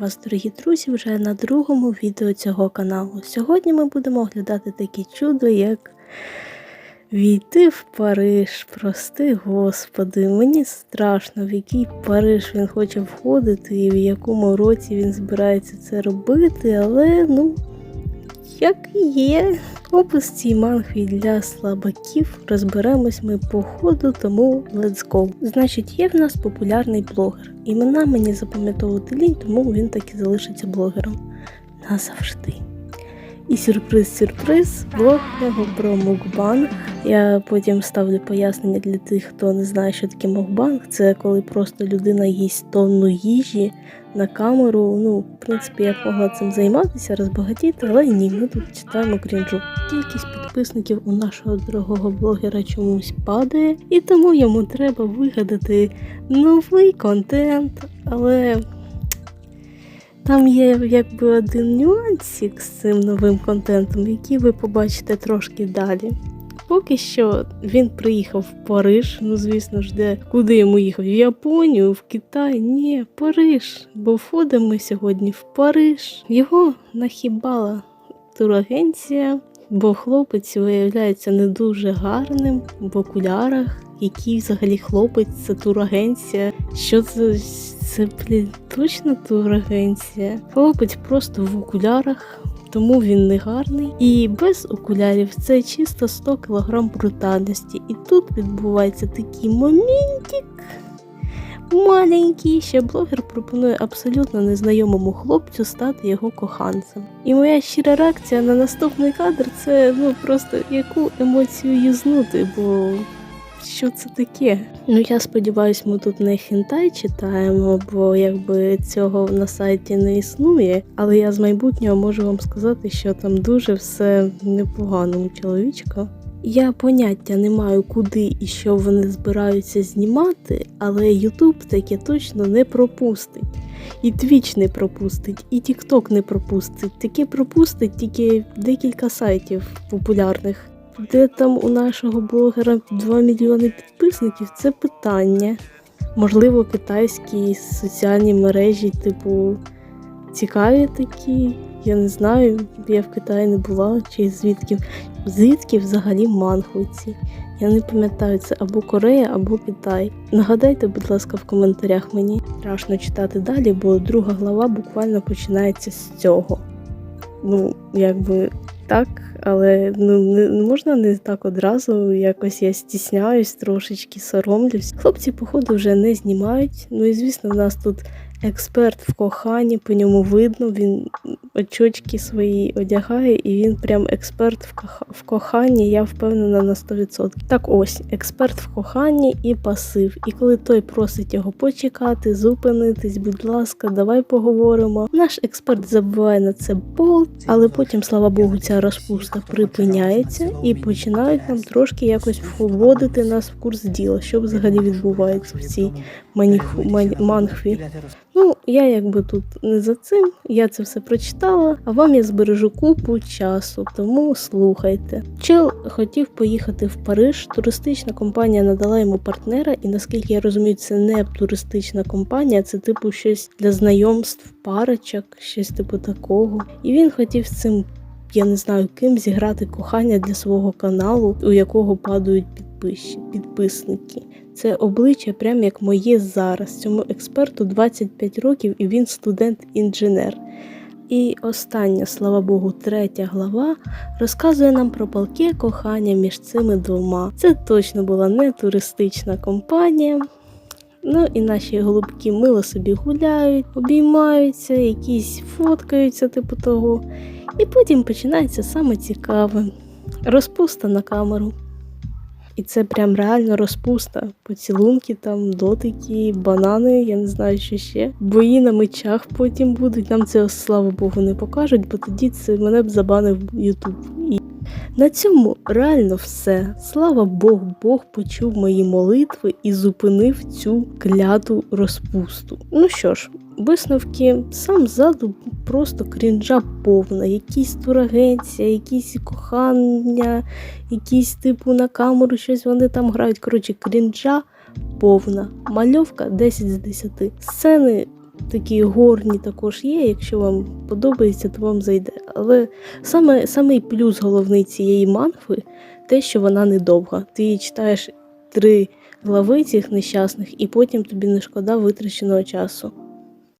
Вас, дорогі друзі, вже на другому відео цього каналу. Сьогодні ми будемо оглядати таке чудо, як війти в Париж. Прости господи, мені страшно, в який Париж він хоче входити і в якому році він збирається це робити, але ну. Як є, опис цій манхві для слабаків розберемось ми по ходу, тому let's go. Значить, є в нас популярний блогер. Імена мені запам'ятовувати лінь, тому він так і залишиться блогером. Назавжди. І сюрприз-сюрприз, блог про мукбанг. Я потім ставлю пояснення для тих, хто не знає, що таке мукбанг. Це коли просто людина їсть тонну їжі на камеру. Ну, в принципі, я могла цим займатися, розбагатіти, але ні, ми тут читаємо крінжу. Кількість підписників у нашого дорогого блогера чомусь падає, і тому йому треба вигадати новий контент, але. Там є якби один нюансик з цим новим контентом, який ви побачите трошки далі. Поки що він приїхав в Париж. Ну, звісно ж, де куди йому їхав? В Японію, в Китай? Ні, Париж. Бо входимо ми сьогодні в Париж. Його нахібала турагенція, бо хлопець виявляється не дуже гарним в окулярах. Який взагалі хлопець, це турагенція. Що це? Це блін, точно турагенція. Хлопець просто в окулярах, тому він не гарний. І без окулярів це чисто 100 кг брутальності. І тут відбувається такий моментик маленький, що блогер пропонує абсолютно незнайомому хлопцю стати його коханцем. І моя щира реакція на наступний кадр це ну просто яку емоцію юзнути, бо що це таке? Ну я сподіваюся, ми тут не хентай читаємо, бо якби цього на сайті не існує. Але я з майбутнього можу вам сказати, що там дуже все непогано у чоловічка. Я поняття не маю, куди і що вони збираються знімати, але YouTube таке точно не пропустить. І Twitch не пропустить, і TikTok не пропустить. Таке пропустить тільки декілька сайтів популярних. Де там у нашого блогера 2 мільйони підписників, це питання. Можливо, китайські соціальні мережі, типу, цікаві такі. Я не знаю, я в Китаї не була, чи звідки. Звідки взагалі манхуйці? Я не пам'ятаю, це або Корея, або Китай. Нагадайте, будь ласка, в коментарях мені. Страшно читати далі, бо друга глава буквально починається з цього. Ну, якби так, але ну не, не можна не так одразу. Якось я стісняюсь, трошечки соромлюсь. Хлопці, походу, вже не знімають. Ну і звісно, в нас тут експерт в коханні, по ньому видно, він очочки свої одягає, і він прям експерт в, кох... в коханні, я впевнена на 100%. Так ось, експерт в коханні і пасив. І коли той просить його почекати, зупинитись, будь ласка, давай поговоримо. Наш експерт забиває на це болт, але потім, слава Богу, ця розпуста припиняється і починають нам трошки якось вводити нас в курс діла, що взагалі відбувається в цій манхві. Ну, я якби тут не за цим, я це все прочитала, а вам я збережу купу часу, тому слухайте. Чел хотів поїхати в Париж. Туристична компанія надала йому партнера, і наскільки я розумію, це не туристична компанія, це типу щось для знайомств, парочок, щось типу такого. І він хотів з цим. Я не знаю ким зіграти кохання для свого каналу, у якого падають підписчі, підписники. Це обличчя, прям як моє зараз. Цьому експерту 25 років і він студент-інженер. І остання, слава Богу, третя глава розказує нам про палке кохання між цими двома. Це точно була не туристична компанія. Ну і наші голубки мило собі гуляють, обіймаються, якісь фоткаються, типу того. І потім починається саме цікаве розпуста на камеру. І це прям реально розпуста. Поцілунки, там, дотики, банани, я не знаю, що ще. Бої на мечах потім будуть. Нам це, слава Богу, не покажуть, бо тоді це мене б забанив Ютуб. І на цьому реально все. Слава Богу, Бог почув мої молитви і зупинив цю кляту розпусту. Ну що ж, висновки сам ззаду просто крінжа повна. Якісь турагенція, якісь кохання, якісь типу на камеру щось вони там грають. Коротше, крінжа повна. Мальовка 10 з 10. Сцени такі горні також є. Якщо вам подобається, то вам зайде. Але саме самий плюс головний цієї манхви те, що вона недовга. Ти її читаєш три глави цих нещасних, і потім тобі не шкода витраченого часу.